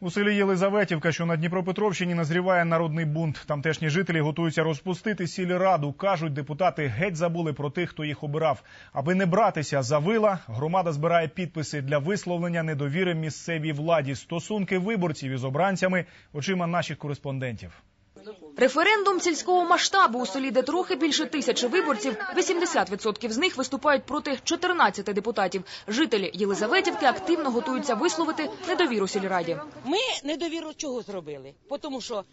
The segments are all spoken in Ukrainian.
У селі Єлизаветівка, що на Дніпропетровщині, назріває народний бунт. Тамтешні жителі готуються розпустити сільраду. Кажуть, депутати геть забули про тих, хто їх обирав. Аби не братися за вила, громада збирає підписи для висловлення недовіри місцевій владі. Стосунки виборців із обранцями очима наших кореспондентів. Референдум сільського масштабу у селі, де трохи більше тисячі виборців, 80% з них виступають проти 14 депутатів. Жителі Єлизаветівки активно готуються висловити недовіру сільраді. Ми недовіру чого зробили? Тому що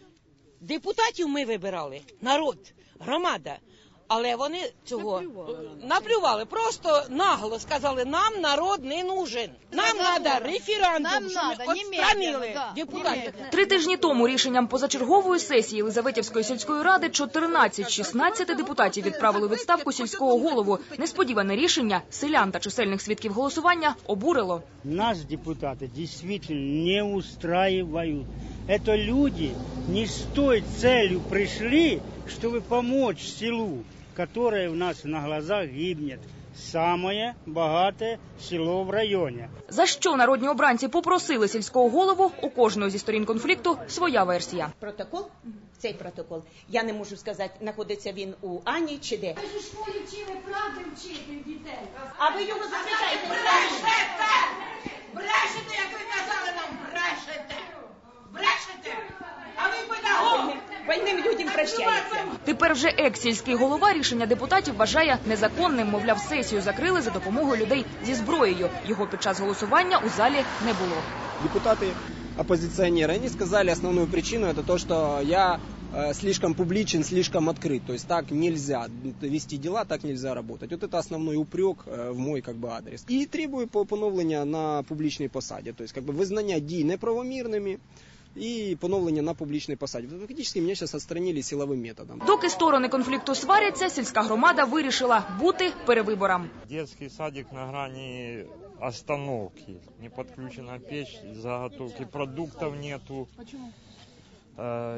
депутатів ми вибирали, народ, громада. Але вони цього наплювали, наплювали просто нагло сказали, нам народ не нужен. Нам треба референдум, Нам щоб ми відстранили да, депутатів. Три тижні тому рішенням позачергової сесії Єлизаветівської сільської ради 14-16 депутатів відправили відставку сільського голову. Несподіване рішення селян та чисельних свідків голосування обурило. Нас депутаты действительно не устраивают. Это люди не с той целью пришли, чтобы помочь селу, которое у нас на глазах гибнет. Самое богатое село в районе. За що народні обранці попросили сільського голову у кожної зі сторін конфлікту своя версія. протокол, цей протокол, я не можу сказати, знаходиться він у Ані чи де. Ми ж у школі вчили правди вчити дітей. А ви його запитаєте? Больним людям прощається. Тепер вже екс-сільський голова рішення депутатів вважає незаконним. Мовляв, сесію закрили за допомогою людей зі зброєю. Його під час голосування у залі не було. депутаты оппозиционеры, они сказали основную причину, это то, что я э, слишком публичен, слишком открыт. То есть так нельзя вести дела, так нельзя работать. Вот это основной упрек э, в мой как бы адрес. И требую по- поновлення на публічній посаді. То есть как бы визнання дій неправомірними і поновлення на публічній посаді. Фактически меня сейчас отстранили силовым методом. Доки сторони конфлікту сваряться, сільська громада вирішила бути перевиборам. Детский садик на грани остановки. Не подключена печь, заготовки продуктов нету. Почему?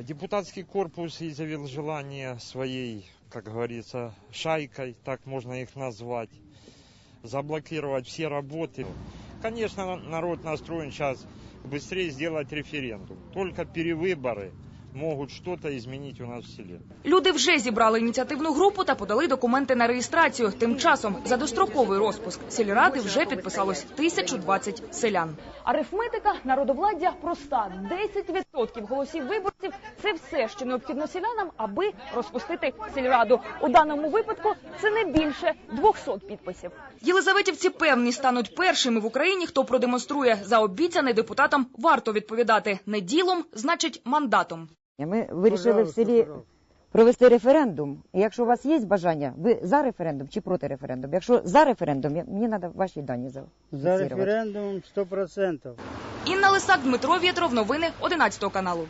Депутатский корпус изъявил желание своей, как говорится, шайкой, так можно их назвать, заблокировать все работы. Конечно, народ настроен сейчас быстрее сделать референдум. Только перевыборы могут что-то изменить у нас в селе. Люди вже зібрали ініціативну групу та подали документи на реєстрацію. Тим часом за достроковий розпуск сільради вже підписалось 1020 селян. Арифметика народовладдя проста: 10% голосів виборців це все, що необхідно селянам, аби розпустити сільраду. У даному випадку це не більше 200 підписів. Єлизаветівці певні стануть першими в Україні, хто продемонструє за обіцяне депутатам варто відповідати не ділом, значить мандатом. Ми вирішили в селі провести референдум. І якщо у вас є бажання, ви за референдум чи проти референдуму? Якщо за референдум, я- мені треба ваші дані За зафіксувати. референдумом 100%. Інна Лисак, Дмитро Вєтров. Новини 11 каналу.